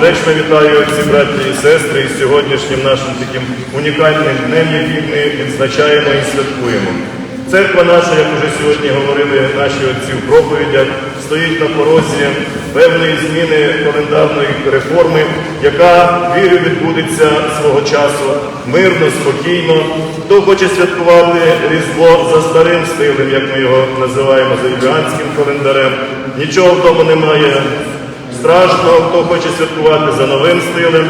сердечно вітаю всі браті і сестри із сьогоднішнім нашим таким унікальним днем, який ми відзначаємо і святкуємо. Церква наша, як уже сьогодні говорили наші отці в проповідях, стоїть на порозі певної зміни календарної реформи, яка вірю відбудеться свого часу мирно, спокійно. Хто хоче святкувати Різдво за старим стилем, як ми його називаємо, за юліанським календарем, нічого вдома немає страшного, хто хоче святкувати за новим стилем,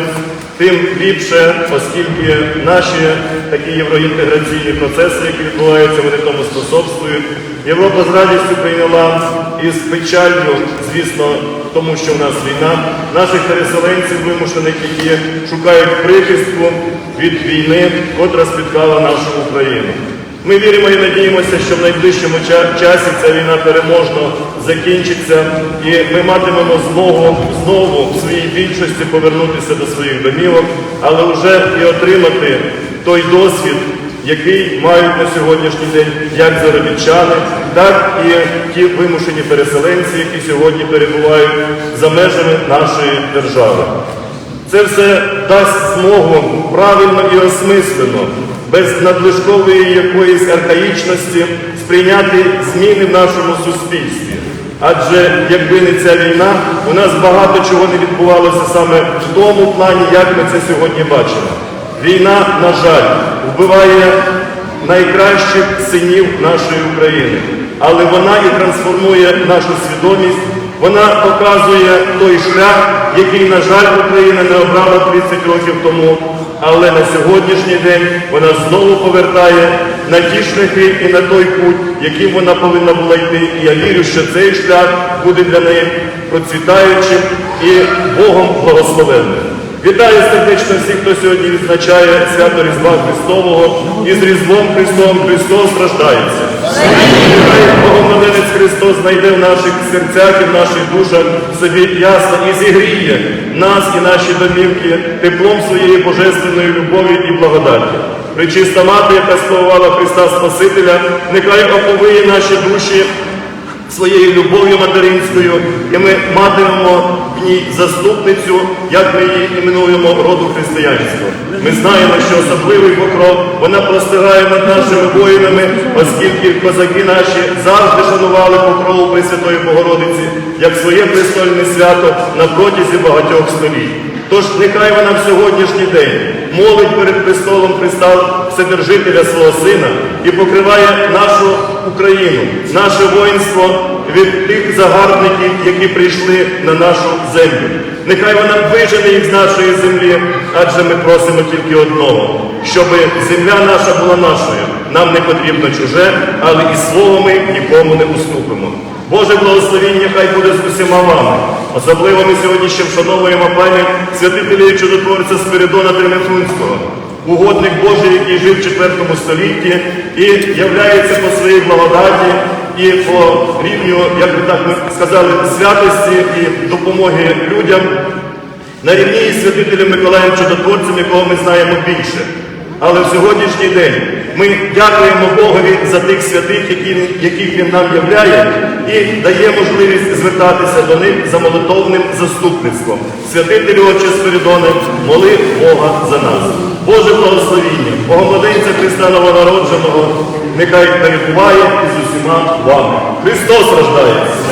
тим ліпше, оскільки наші такі євроінтеграційні процеси, які відбуваються, вони тому способствують. Європа з радістю прийняла із печалью, звісно, тому що в нас війна, наших переселенців вимушених, які шукають прихистку від війни, котра спіткала нашу Україну. Ми віримо і надіємося, що в найближчому часі ця війна переможно закінчиться, і ми матимемо змогу знову в своїй більшості повернутися до своїх домівок, але вже і отримати той досвід, який мають на сьогоднішній день як заробітчани, так і ті вимушені переселенці, які сьогодні перебувають за межами нашої держави. Це все дасть змогу правильно і осмислено, без надлишкової якоїсь архаїчності сприйняти зміни в нашому суспільстві. Адже якби не ця війна, у нас багато чого не відбувалося саме в тому плані, як ми це сьогодні бачимо. Війна, на жаль, вбиває найкращих синів нашої України, але вона і трансформує нашу свідомість. Вона показує той шлях, який, на жаль, Україна не обрала 30 років тому. Але на сьогоднішній день вона знову повертає на ті шляхи і на той путь, яким вона повинна була йти. І я вірю, що цей шлях буде для неї процвітаючим і Богом благословенним. Вітаю сердечно всіх, хто сьогодні відзначає свято Різдва Христового і з Різдвом Христом Христос страждається. Нехай Богомолинець Христос знайде в наших серцях і в наших душах собі ясно і зігріє нас і наші домівки теплом своєї божественної любові і благодаті. Причиста мати, яка сповувала Христа Спасителя, нехай оповиє наші душі своєю любов'ю материнською, і ми матимемо в ній заступницю, як ми її іменуємо роду християнського. Ми знаємо, що особливий покров вона простигає над нашими воїнами, оскільки козаки наші завжди шанували покрову Пресвятої Богородиці як своє престольне свято на протязі багатьох століть. Тож нехай вона в сьогоднішній день молить перед престолом Христа Вседержителя свого Сина і покриває нашу Україну, наше воїнство від тих загарбників, які прийшли на нашу землю. Нехай вона вижене їх з нашої землі, адже ми просимо тільки одного, щоб земля наша була нашою. Нам не потрібно чуже, але і слово ми нікому не уступимо. Боже благословіння хай буде з усіма вами. Особливо ми сьогодні ще вшановуємо пам'ять святителя і чудотворця Спиридона Тринефунського, угодник Божий, який жив в 4 столітті і являється по своїй благодаті і по рівню, як би так ми сказали, святості і допомоги людям на рівні із святителем Миколаєм Чудотворцем, якого ми знаємо більше. Але в сьогоднішній день ми дякуємо Богові за тих святих, яких Він нам являє, і дає можливість звертатися до них за молитовним заступництвом. Святителю Отче Спиридоне, моли Бога за нас. Боже благословіння, Богомладенця Христа Новонародженого, нехай перебуває із усіма вами. Христос рождається!